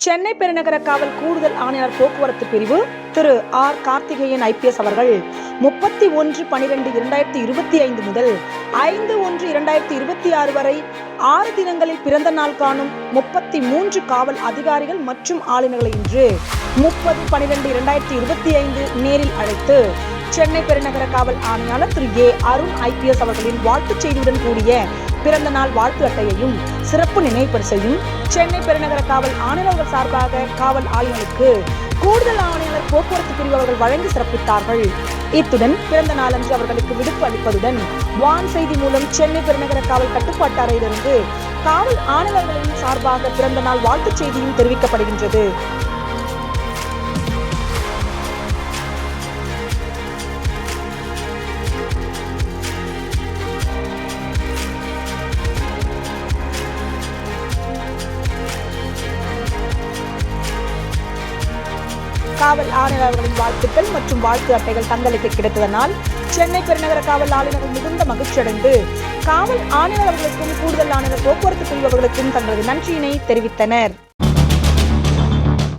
சென்னை பெருநகர காவல் கூடுதல் ஆணையர் போக்குவரத்து பிரிவு திரு ஆர் கார்த்திகேயன் ஐபிஎஸ் அவர்கள் முப்பத்தி ஒன்று பனிரெண்டு இரண்டாயிரத்தி இருபத்தி ஐந்து முதல் ஐந்து ஒன்று இரண்டாயிரத்தி இருபத்தி ஆறு வரை ஆறு தினங்களில் பிறந்த நாள் காணும் முப்பத்தி மூன்று காவல் அதிகாரிகள் மற்றும் ஆளுநர்களை இன்று முப்பது பனிரெண்டு இரண்டாயிரத்தி இருபத்தி ஐந்து நேரில் அழைத்து சென்னை பெருநகர காவல் ஆணையாளர் திரு ஏ அருண் ஐபிஎஸ் அவர்களின் வாழ்த்துச் செய்தியுடன் கூடிய பிறந்த நாள் வாழ்த்து அட்டையையும் சிறப்பு நினைப்பரிசையும் சென்னை பெருநகர காவல் ஆணையர்கள் சார்பாக காவல் ஆளுநருக்கு கூடுதல் ஆணையாளர் போக்குவரத்து பிரிவு அவர்கள் வழங்கி சிறப்பித்தார்கள். இத்துடன் பிறந்த நாளன்று அவர்களுக்கு விடுப்பு அளிப்பதுடன் வான் செய்தி மூலம் சென்னை பெருநகர காவல் கட்டுப்பாட்டு அறையிலிருந்து காவல் ஆணையர்களின் சார்பாக பிறந்த நாள் வாழ்த்துச் செய்தியும் தெரிவிக்கப்படுகின்றது. காவல் ஆணையர் அவர்களின் வாழ்த்துக்கள் மற்றும் வாழ்த்து அட்டைகள் தங்களுக்கு கிடைத்ததனால் சென்னை பெருநகர காவல் ஆளுநர் மிகுந்த மகிழ்ச்சியடைந்து காவல் ஆணையர் அவர்களுக்கும் கூடுதல் ஆணையர் போக்குவரத்து பிரிவு அவர்களுக்கும் தங்களது நன்றியினை தெரிவித்தனர்.